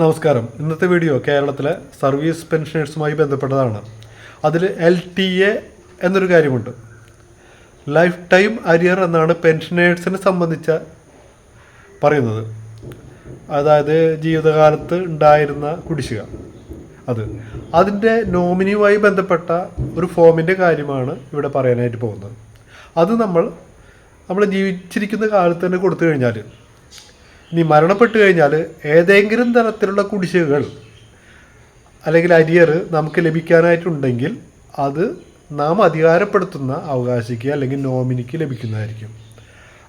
നമസ്കാരം. ഇന്നത്തെ വീഡിയോ കേരളത്തിലെ സർവീസ് പെൻഷനേഴ്സുമായി ബന്ധപ്പെട്ടതാണ്. അതിൽ എൽ ടി എ എന്നൊരു കാര്യമുണ്ട്. ലൈഫ് ടൈം അരിയർ എന്നാണ് പെൻഷനേഴ്സിനെ സംബന്ധിച്ച പറയുന്നത്. അതായത് ജീവിതകാലത്ത് ഉണ്ടായിരുന്ന കുടിശ്ശിക. അത്. അതിന്റെ നോമിനിയുമായി ബന്ധപ്പെട്ട ഒരു ഫോമിന്റെ കാര്യമാണ് ഇവിടെ പറയാനായിട്ട് പോകുന്നത്. അത് നമ്മൾ നമ്മൾ ജീവിച്ചിരിക്കുന്ന കാലത്ത് തന്നെ കൊടുത്തു കഴിഞ്ഞാൽ ഇനി മരണപ്പെട്ടു കഴിഞ്ഞാൽ ഏതെങ്കിലും തരത്തിലുള്ള കുടിശ്ശികകൾ അല്ലെങ്കിൽ അരിയർ നമുക്ക് ലഭിക്കാനായിട്ടുണ്ടെങ്കിൽ അത് നാം അധികാരപ്പെടുത്തുന്ന അവകാശിക്ക് അല്ലെങ്കിൽ നോമിനിക്ക് ലഭിക്കുന്നതായിരിക്കും.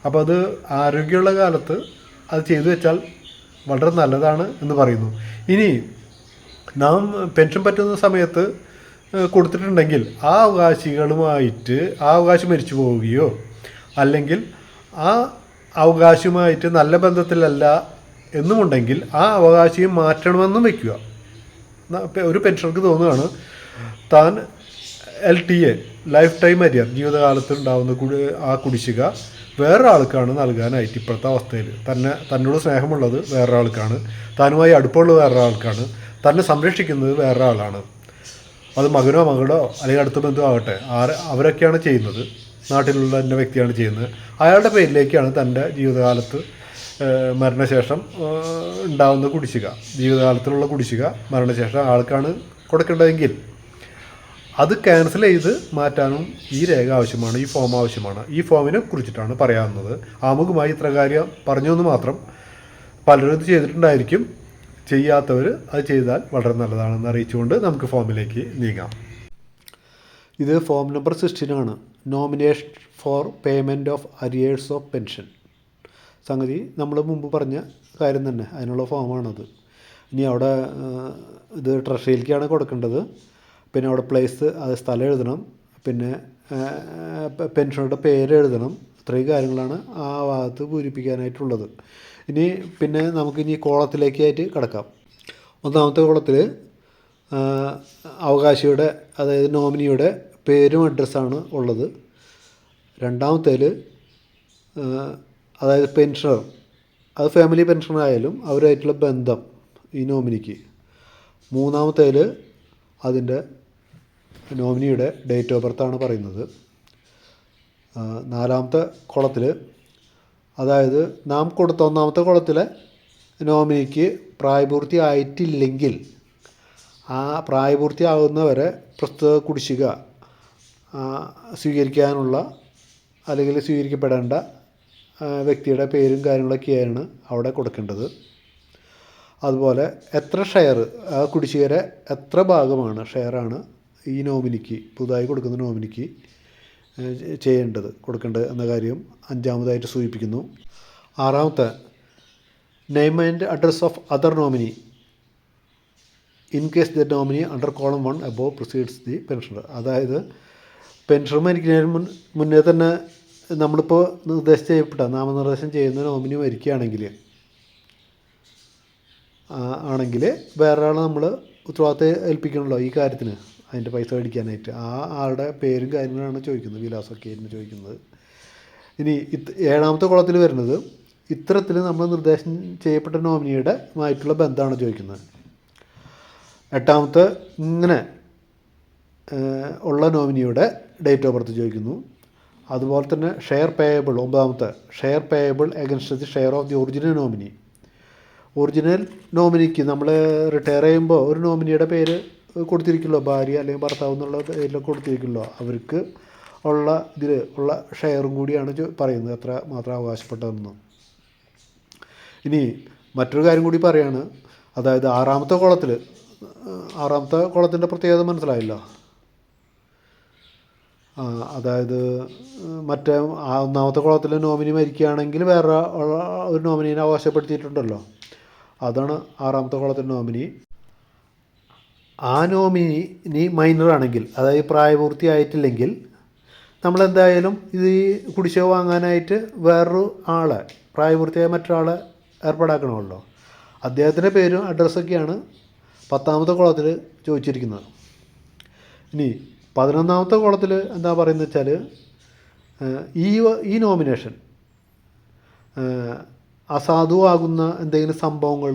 അപ്പോൾ അത് ആരോഗ്യമുള്ള കാലത്ത് അത് ചെയ്തു വെച്ചാൽ വളരെ നല്ലതാണ് എന്ന് പറയുന്നു. ഇനി നാം പെൻഷൻ പറ്റുന്ന സമയത്ത് കൊടുത്തിട്ടുണ്ടെങ്കിൽ ആ അവകാശികളുമായിട്ട് ആ അവകാശം മരിച്ചു പോവുകയോ അല്ലെങ്കിൽ ആ അവകാശിയുമായിട്ട് നല്ല ബന്ധത്തിലല്ല എന്നുമുണ്ടെങ്കിൽ ആ അവകാശിയെ മാറ്റണമെന്നും വയ്ക്കുക ഒരു പെൻഷനർക്ക് തോന്നുകയാണ് താൻ L T A life time arrear ജീവിതകാലത്ത് ഉണ്ടാകുന്ന കുടി ആ കുടിശ്ശിക വേറൊരാൾക്കാണ് നൽകാനായിട്ട് ഇപ്പോഴത്തെ അവസ്ഥയിൽ. തന്നെ തന്നോട് സ്നേഹമുള്ളത് വേറൊരാൾക്കാണ്. താനുമായി അടുപ്പമുള്ള വേറൊരാൾക്കാണ്. തന്നെ സംരക്ഷിക്കുന്നത് വേറൊരാളാണ്. അത് മകനോ മകളോ അല്ലെങ്കിൽ അടുത്ത ബന്ധുവോ ആകട്ടെ ആര് അവരൊക്കെയാണ് ചെയ്യുന്നത്. നാട്ടിലുള്ള തന്നെ വ്യക്തിയാണ് ചെയ്യുന്നത്. അയാളുടെ പേരിലേക്കാണ് തന്റെ ജീവിതകാലത്ത് മരണശേഷം ഉണ്ടാവുന്ന കുടിശ്ശിക. ജീവിതകാലത്തിലുള്ള കുടിശ്ശിക മരണശേഷം ആൾക്കാണ് കൊടുക്കേണ്ടതെങ്കിൽ അത് ക്യാൻസൽ ചെയ്ത് മാറ്റാനും ഈ രേഖ ആവശ്യമാണ് ഈ ഫോം ആവശ്യമാണ്. ഈ ഫോമിനെ കുറിച്ചിട്ടാണ് പറയാവുന്നത് ആമുഖമായി ഇത്ര കാര്യം പറഞ്ഞു എന്ന് മാത്രം പലരും ഇത് ചെയ്തിട്ടുണ്ടായിരിക്കും. ചെയ്യാത്തവർ അത് ചെയ്താൽ വളരെ നല്ലതാണെന്ന് അറിയിച്ചുകൊണ്ട് നമുക്ക് ഫോമിലേക്ക് നീങ്ങാം. ഇത് form number സിക്സ്റ്റീനാണ് nomination for payment of arrears of pension സംഗതി നമ്മൾ മുമ്പ് പറഞ്ഞ കാര്യം തന്നെ. അതിനുള്ള ഫോമാണത്. ഇനി അവിടെ ഇത് ട്രഷറിയിലേക്കാണ് കൊടുക്കേണ്ടത്. പിന്നെ അവിടെ പ്ലേസ് അത് സ്ഥലം എഴുതണം. പിന്നെ പെൻഷനുടെ പേര് എഴുതണം. ഇത്രയും കാര്യങ്ങളാണ് ആ ഭാഗത്ത് പൂരിപ്പിക്കാനായിട്ടുള്ളത്. ഇനി പിന്നെ നമുക്കിനി കോളത്തിലേക്കായിട്ട് കിടക്കാം. ഒന്നാമത്തെ കോളത്തിൽ അവകാശിയുടെ അതായത് നോമിനിയുടെ പേരും അഡ്രസ്സാണ് ഉള്ളത്. രണ്ടാമത്തേൽ അതായത് പെൻഷൻ അത് ഫാമിലി പെൻഷൻ ആയാലും അവരുമായിട്ടുള്ള ബന്ധം ഈ നോമിനിക്ക് മൂന്നാമത്തേൽ അതിന്റെ നോമിനിയുടെ ഡേറ്റ് ഓഫ് ബർത്താണ് പറയുന്നത്. നാലാമത്തെ കുളത്തിൽ അതായത് നാം കൊടുത്ത ഒന്നാമത്തെ കുളത്തിലെ നോമിനിക്ക് പ്രായപൂർത്തി ആയിട്ടില്ലെങ്കിൽ ആ പ്രായപൂർത്തിയാകുന്നവരെ പ്രസ്തുത കുടിശ്ശിക സ്വീകരിക്കാനുള്ള അല്ലെങ്കിൽ സ്വീകരിക്കപ്പെടേണ്ട വ്യക്തിയുടെ പേരും കാര്യങ്ങളൊക്കെയാണ് അവിടെ കൊടുക്കേണ്ടത്. അതുപോലെ എത്ര ഷെയർ ആ കുടിശ്ശികയുടെ എത്ര ഭാഗമാണ് ഷെയറാണ് ഈ നോമിനിക്ക് പുതുതായി കൊടുക്കുന്ന നോമിനിക്ക് ചെയ്യേണ്ടത് കൊടുക്കേണ്ടത് എന്ന കാര്യം അഞ്ചാമതായിട്ട് സൂചിപ്പിക്കുന്നു. ആറാമത്തെ name and address of other nominee in case the nominee under column one above proceeds the pensioner അതായത് പെൻഷനർ മരിക്കുന്നതിന് മുൻ മുന്നേ തന്നെ നമ്മളിപ്പോൾ നിർദ്ദേശം ചെയ്യപ്പെട്ട നാമനിർദ്ദേശം ചെയ്യുന്ന നോമിനി മരിക്കുകയാണെങ്കിൽ ആണെങ്കിൽ വേറൊരാൾ നമ്മൾ ഉത്തരവാദിത്തം ഏൽപ്പിക്കണമല്ലോ ഈ കാര്യത്തിന് അതിന്റെ പൈസ മേടിക്കാനായിട്ട്. ആ ആളുടെ പേരും കാര്യങ്ങളാണ് ചോദിക്കുന്നത് വിലാസമൊക്കെ ആയിരുന്നു ചോദിക്കുന്നത്. ഇനി ഇത് ഏഴാമത്തെ കുളത്തിൽ വരുന്നത് ഇത്തരത്തിൽ നമ്മൾ നിർദ്ദേശം ചെയ്യപ്പെട്ട നോമിനിയുടെ ആയിട്ടുള്ള ബന്ധമാണ് ചോദിക്കുന്നത്. എട്ടാമത്തെ ഇങ്ങനെ ഉള്ള നോമിനിയുടെ ഡേറ്റ് ഓഫ് ബർത്ത് ചോദിക്കുന്നു. അതുപോലെ തന്നെ ഷെയർ പേയബിൾ ഒമ്പതാമത്തെ share payable against the share of the original nominee original നോമിനിക്ക് നമ്മൾ റിട്ടയർ ചെയ്യുമ്പോൾ ഒരു നോമിനിയുടെ പേര് കൊടുത്തിരിക്കുമല്ലോ ഭാര്യ അല്ലെങ്കിൽ ഭർത്താവ് എന്നുള്ള പേരിലൊക്കെ കൊടുത്തിരിക്കുമല്ലോ. അവർക്ക് ഉള്ള ഇതിൽ ഉള്ള ഷെയറും കൂടിയാണ് പറയുന്നത്. എത്ര മാത്രം അവകാശപ്പെട്ടതെന്ന്. ഇനി മറ്റൊരു കാര്യം കൂടി പറയാണ്. അതായത് ആറാമത്തെ കുളത്തിൽ ആറാമത്തെ കുളത്തിന്റെ പ്രത്യേകത മനസ്സിലായല്ലോ. അതായത് മറ്റേ ഒന്നാമത്തെ കുളത്തിൽ നോമിനി മരിക്കുകയാണെങ്കിൽ വേറെ ഒരു നോമിനീനെ അവകാശപ്പെടുത്തിയിട്ടുണ്ടല്ലോ. അതാണ് ആറാമത്തെ കുളത്തിൽ നോമിനി. ആ നോമിനി മൈനർ ആണെങ്കിൽ അതായത് പ്രായപൂർത്തിയായിട്ടില്ലെങ്കിൽ നമ്മളെന്തായാലും ഇത് ഈ കുടിശ്ശിക വാങ്ങാനായിട്ട് വേറൊരു ആളെ പ്രായപൂർത്തിയായ മറ്റൊരാളെ ഏർപ്പാടാക്കണമല്ലോ. അദ്ദേഹത്തിന്റെ പേരും അഡ്രസ്സൊക്കെയാണ് പത്താമത്തെ കുളത്തിൽ ചോദിച്ചിരിക്കുന്നത്. ഇനി പതിനൊന്നാമത്തെ കോളത്തിൽ എന്താ പറയുന്നത് വെച്ചാൽ ഈ ഈ നോമിനേഷൻ അസാധുവാകുന്ന എന്തെങ്കിലും സംഭവങ്ങൾ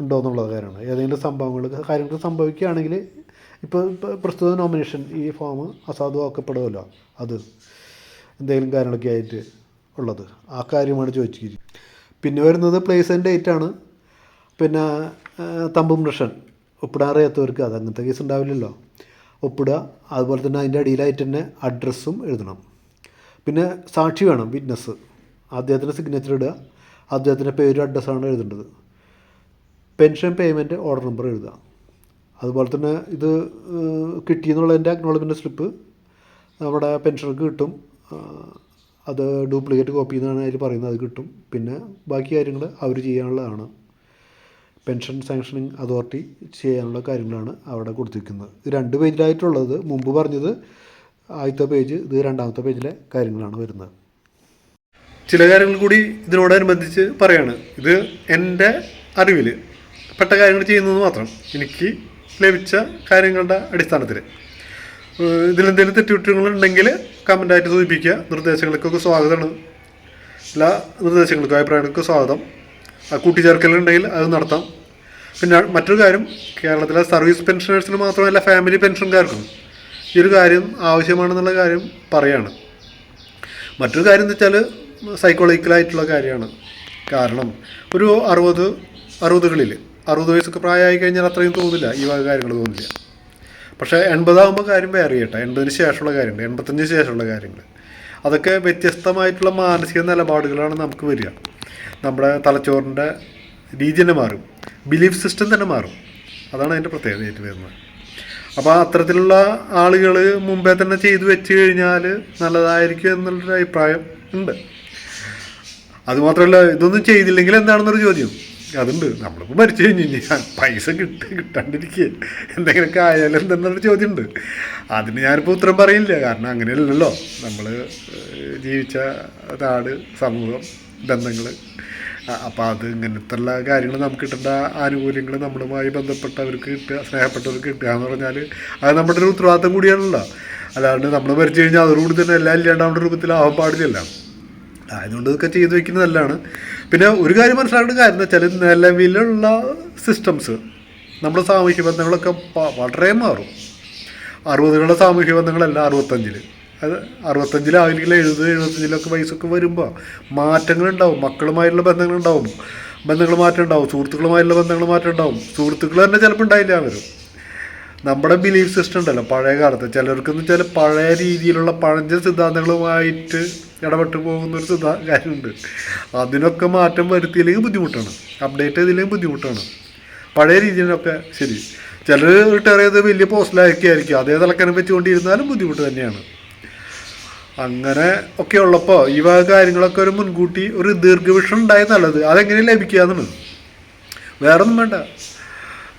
ഉണ്ടോ എന്നുള്ള കാര്യമാണ്. ഏതെങ്കിലും സംഭവങ്ങൾ കാര്യങ്ങൾ സംഭവിക്കുകയാണെങ്കിൽ ഇപ്പോൾ ഇപ്പോൾ പ്രസ്തുത നോമിനേഷൻ ഈ ഫോം അസാധുവാക്കപ്പെടുമല്ലോ. അത് എന്തെങ്കിലും കാര്യങ്ങളൊക്കെ ആയിട്ട് ഉള്ളത്. ആ കാര്യമാണ് ചോദിച്ചിരിക്കുന്നത്. പിന്നെ വരുന്നത് പ്ലേസ് ആൻഡ് ഡേറ്റ് ആണ്. പിന്നെ തമ്പും മൃഷൻ ഒപ്പിടാറിയാത്തവർക്ക് അത് അങ്ങനത്തെ കേസ് ഉണ്ടാവില്ലല്ലോ. ഒപ്പിടുക. അതുപോലെ തന്നെ അതിന്റെ അടിയിലായിട്ട് തന്നെ അഡ്രസ്സും എഴുതണം. പിന്നെ സാക്ഷി വേണം വിറ്റ്നസ് അദ്ദേഹത്തിന്റെ സിഗ്നേച്ചർ ഇടുക. അദ്ദേഹത്തിന്റെ പേരും അഡ്രസ്സാണ് എഴുതേണ്ടത്. പെൻഷൻ പേയ്മെന്റ് ഓർഡർ നമ്പർ എഴുതുക. അതുപോലെ തന്നെ ഇത് കിട്ടിയെന്നുള്ളതിന്റെ അക്നോളജ്മെന്റ് സ്ലിപ്പ് നമ്മുടെ പെൻഷനർക്ക് കിട്ടും. അത് ഡ്യൂപ്ലിക്കേറ്റ് കോപ്പി എന്നാണ് അതിൽ പറയുന്നത്. അത് കിട്ടും. പിന്നെ ബാക്കി കാര്യങ്ങൾ അവർ ചെയ്യാനുള്ളതാണ്. പെൻഷൻ സാങ്ഷനിങ് അതോറിറ്റി ചെയ്യാനുള്ള കാര്യങ്ങളാണ് അവിടെ കൊടുത്തിരിക്കുന്നത്. ഇത് രണ്ട് പേജിലായിട്ടുള്ളത്. മുമ്പ് പറഞ്ഞത് ആദ്യത്തെ പേജ് ഇത് രണ്ടാമത്തെ പേജിലെ കാര്യങ്ങളാണ് വരുന്നത്. ചില കാര്യങ്ങൾ കൂടി ഇതിനോടനുബന്ധിച്ച് പറയാണ്. ഇത് എന്റെ അറിവിൽ പെട്ട കാര്യങ്ങൾ ചെയ്യുന്നത് മാത്രം. എനിക്ക് ലഭിച്ച കാര്യങ്ങളുടെ അടിസ്ഥാനത്തിൽ ഇതിലെന്തെങ്കിലും തെറ്റുകുറ്റങ്ങളുണ്ടെങ്കിൽ കമന്റായിട്ട് സൂചിപ്പിക്കുക. നിർദ്ദേശങ്ങൾക്കൊക്കെ സ്വാഗതമാണ്. എല്ലാ നിർദ്ദേശങ്ങൾക്കും അഭിപ്രായങ്ങൾക്കും സ്വാഗതം. കൂട്ടിച്ചേർക്കലുണ്ടെങ്കിൽ അത് നടത്താം. പിന്നെ മറ്റൊരു കാര്യം കേരളത്തിലെ സർവീസ് പെൻഷനേഴ്സിന് മാത്രമല്ല ഫാമിലി പെൻഷൻകാർക്കും ഈ ഒരു കാര്യം ആവശ്യമാണെന്നുള്ള കാര്യം പറയാണ്. മറ്റൊരു കാര്യം എന്ന് വെച്ചാൽ സൈക്കോളജിക്കലായിട്ടുള്ള കാര്യമാണ്. കാരണം ഒരു അറുപത് അറുപതുകളിൽ അറുപത് വയസ്സൊക്കെ പ്രായമായി കഴിഞ്ഞാൽ അത്രയും തോന്നില്ല ഈ വക കാര്യങ്ങൾ തോന്നില്ല. പക്ഷേ എൺപതാകുമ്പോൾ കാര്യം വേറെ കേട്ടോ എൺപതിന് ശേഷമുള്ള കാര്യങ്ങൾ എൺപത്തഞ്ചിന് ശേഷമുള്ള കാര്യങ്ങൾ. അതൊക്കെ വ്യത്യസ്തമായിട്ടുള്ള മാനസിക നിലപാടുകളാണ് നമുക്ക് വരിക. നമ്മുടെ തലച്ചോറിന്റെ രീതി തന്നെ മാറും. ബിലീഫ് സിസ്റ്റം തന്നെ മാറും. അതാണ് അതിന്റെ പ്രത്യേകതയായിട്ട് വരുന്നത്. അപ്പോൾ അത്തരത്തിലുള്ള ആളുകൾ മുമ്പേ തന്നെ ചെയ്തു വെച്ച് കഴിഞ്ഞാൽ നല്ലതായിരിക്കും എന്നുള്ളൊരു അഭിപ്രായം ഉണ്ട്. അതുമാത്രമല്ല ഇതൊന്നും ചെയ്തില്ലെങ്കിൽ എന്താണെന്നൊരു ചോദ്യം. അതുണ്ട്. നമ്മളിപ്പോൾ മരിച്ചു കഴിഞ്ഞ് പൈസ കിട്ടി കിട്ടാണ്ടിരിക്കുക എന്തെങ്കിലുമൊക്കെ ആയാലും എന്തെന്നൊരു ചോദ്യമുണ്ട്. അതിന് ഞാനിപ്പോൾ ഉത്തരം പറയില്ല. കാരണം അങ്ങനെയല്ലല്ലോ. നമ്മൾ ജീവിച്ച നാട് സമൂഹം ബന്ധങ്ങൾ അപ്പോൾ അത് ഇങ്ങനത്തെ കാര്യങ്ങൾ നമുക്ക് കിട്ടേണ്ട ആനുകൂല്യങ്ങൾ നമ്മളുമായി ബന്ധപ്പെട്ടവർക്ക് കിട്ടുക സ്നേഹപ്പെട്ടവർക്ക് കിട്ടുക എന്ന് പറഞ്ഞാൽ അത് നമ്മുടെ ഒരു ഉത്തരവാദിത്തം കൂടിയാണല്ലോ. അല്ലാണ്ട് നമ്മൾ മരിച്ചു കഴിഞ്ഞാൽ അതോടുകൂടി തന്നെ എല്ലാം ഇല്ലാണ്ടാവേണ്ട രൂപത്തിലാവാൻ പാടില്ലല്ലോ. ആയതുകൊണ്ട് ഇതൊക്കെ ചെയ്തു വെക്കുന്നത് നല്ലതാണ് പിന്നെ ഒരു കാര്യം മനസ്സിലാക്കേണ്ട കാര്യം എന്ന് വെച്ചാൽ നിലവിലുള്ള സിസ്റ്റംസ് നമ്മുടെ സാമൂഹ്യ ബന്ധങ്ങളൊക്കെ വളരെ മാറും. അറുപതുകളുടെ സാമൂഹ്യ ബന്ധങ്ങളല്ല അറുപത്തഞ്ചിൽ അത് അറുപത്തഞ്ചിലാവില്ലെങ്കിൽ എഴുപത് എഴുപത്തഞ്ചിലൊക്കെ വയസ്സൊക്കെ വരുമ്പോൾ മാറ്റങ്ങളുണ്ടാവും. മക്കളുമായിട്ടുള്ള ബന്ധങ്ങളുണ്ടാവും. ബന്ധങ്ങൾ മാറ്റം ഉണ്ടാവും. സുഹൃത്തുക്കളുമായിട്ടുള്ള ബന്ധങ്ങൾ മാറ്റം ഉണ്ടാവും. സുഹൃത്തുക്കൾ തന്നെ ചിലപ്പോൾ ഉണ്ടായില്ല വരും. നമ്മുടെ ബിലീഫ് സിസ്റ്റം ഉണ്ടല്ലോ പഴയ കാലത്ത്. ചിലർക്കെന്ന് വെച്ചാൽ പഴയ രീതിയിലുള്ള പഴഞ്ചൻ സിദ്ധാന്തങ്ങളുമായിട്ട് ഇടപെട്ട് പോകുന്ന ഒരു സിദ്ധാ കാര്യമുണ്ട്. അതിനൊക്കെ മാറ്റം വരുത്തിയില്ലെങ്കിൽ ബുദ്ധിമുട്ടാണ്. അപ്ഡേറ്റ് ചെയ്തില്ലെങ്കിൽ ബുദ്ധിമുട്ടാണ്. പഴയ രീതിയിലൊക്കെ ശരി. ചിലർ റിട്ടയർ ചെയ്ത് വലിയ പോസ്റ്റിലായിരിക്കും ആയിരിക്കും അതേ തലക്കനം വെച്ചുകൊണ്ടിരുന്നാലും ബുദ്ധിമുട്ട് തന്നെയാണ്. അങ്ങനെ ഒക്കെ ഉള്ളപ്പോൾ ഈ വക കാര്യങ്ങളൊക്കെ ഒരു മുൻകൂട്ടി ഒരു ദീർഘവിഷം ഉണ്ടായി നല്ലത്. അതെങ്ങനെ ലഭിക്കുക എന്നുള്ളത്. വേറൊന്നും വേണ്ട.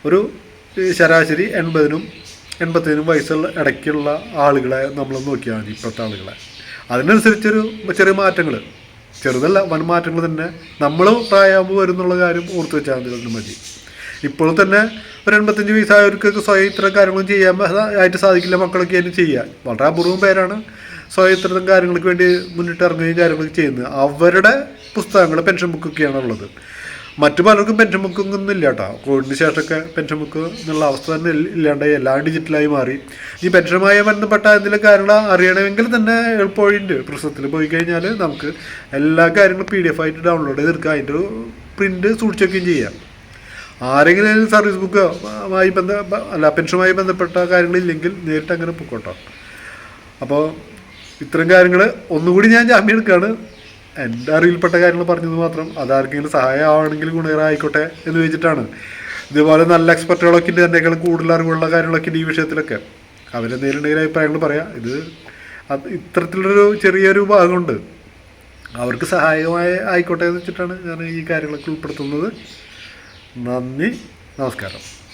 ഒരു ശരാശരി എൺപതിനും എൺപത്തിനും വയസ്സുള്ള ഇടയ്ക്കുള്ള ആളുകളെ നമ്മൾ നോക്കിയാൽ മതി ഇപ്പോഴത്തെ ആളുകളെ. അതിനനുസരിച്ചൊരു ചെറിയ മാറ്റങ്ങൾ. ചെറുതല്ല വൻ മാറ്റങ്ങൾ തന്നെ. നമ്മൾ പ്രായമാകുമ്പോൾ വരുന്നുള്ള കാര്യം ഓർത്ത് വെച്ചാൽ മതി മതി. ഇപ്പോൾ തന്നെ ഒരു എൺപത്തഞ്ച് വയസ്സായവർക്കൊക്കെ സ്വയം ഇത്തരം കാര്യങ്ങളും ചെയ്യാൻ ആയിട്ട് സാധിക്കില്ല മക്കളൊക്കെ അതിന് ചെയ്യുക വളരെ അപൂർവം പേരാണ് സ്വയം ഇത്തരം കാര്യങ്ങൾക്ക് വേണ്ടി മുന്നിട്ട് ഇറങ്ങുകയും കാര്യങ്ങളൊക്കെ ചെയ്യുന്നത്. അവരുടെ പുസ്തകങ്ങൾ പെൻഷൻ ബുക്കൊക്കെയാണ് ഉള്ളത്. മറ്റു പലർക്കും പെൻഷൻ ബുക്കൊന്നും ഇല്ല കേട്ടോ. കോവിഡിന് ശേഷമൊക്കെ പെൻഷൻ ബുക്ക് എന്നുള്ള അവസ്ഥ തന്നെ ഇല്ല- ഇല്ലാണ്ടായി. എല്ലാം ഡിജിറ്റലായി മാറി. ഈ പെൻഷനുമായി ബന്ധപ്പെട്ട എന്തെങ്കിലും കാര്യങ്ങൾ അറിയണമെങ്കിൽ തന്നെ എളുപ്പമുണ്ട് പ്രശ്നത്തിൽ പോയി കഴിഞ്ഞാൽ നമുക്ക് എല്ലാ കാര്യങ്ങളും പി ഡി എഫ് ആയിട്ട് ഡൗൺലോഡ് ചെയ്തെടുക്കുക അതിന്റെ ഒരു പ്രിന്റ് സൂക്ഷിച്ചൊക്കെയും ചെയ്യാം. ആരെങ്കിലും സർവീസ് ബുക്ക് ആയി ബന്ധ അല്ല പെൻഷനുമായി ബന്ധപ്പെട്ട കാര്യങ്ങളില്ലെങ്കിൽ നേരിട്ട് അങ്ങനെ പൊക്കോട്ടോ. അപ്പോൾ ഇത്തരം കാര്യങ്ങൾ ഒന്നുകൂടി ഞാൻ ജാമ്യം എടുക്കുകയാണ്. എന്റെ അറിവിൽപ്പെട്ട കാര്യങ്ങൾ പറഞ്ഞത് മാത്രം അതാർക്കെങ്കിലും സഹായമാണെങ്കിൽ ഗുണകരമായിക്കോട്ടെ എന്ന് വെച്ചിട്ടാണ് ഇതുപോലെ നല്ല എക്സ്പെർട്ടുകളൊക്കെ ഉണ്ട് എന്തെങ്കിലും കൂടുതൽ അറിവുള്ള കാര്യങ്ങളൊക്കെ ഉണ്ട് ഈ വിഷയത്തിലൊക്കെ. അവരെന്തെങ്കിലും ഉണ്ടെങ്കിൽ അഭിപ്രായങ്ങൾ പറയാം. ഇത് ഇത്തരത്തിലൊരു ചെറിയൊരു ഭാഗമുണ്ട്. അവർക്ക് സഹായകമായ ആയിക്കോട്ടെ എന്ന് വെച്ചിട്ടാണ് ഞാൻ ഈ കാര്യങ്ങളൊക്കെ ഉൾപ്പെടുത്തുന്നത്. നന്ദി. നമസ്കാരം.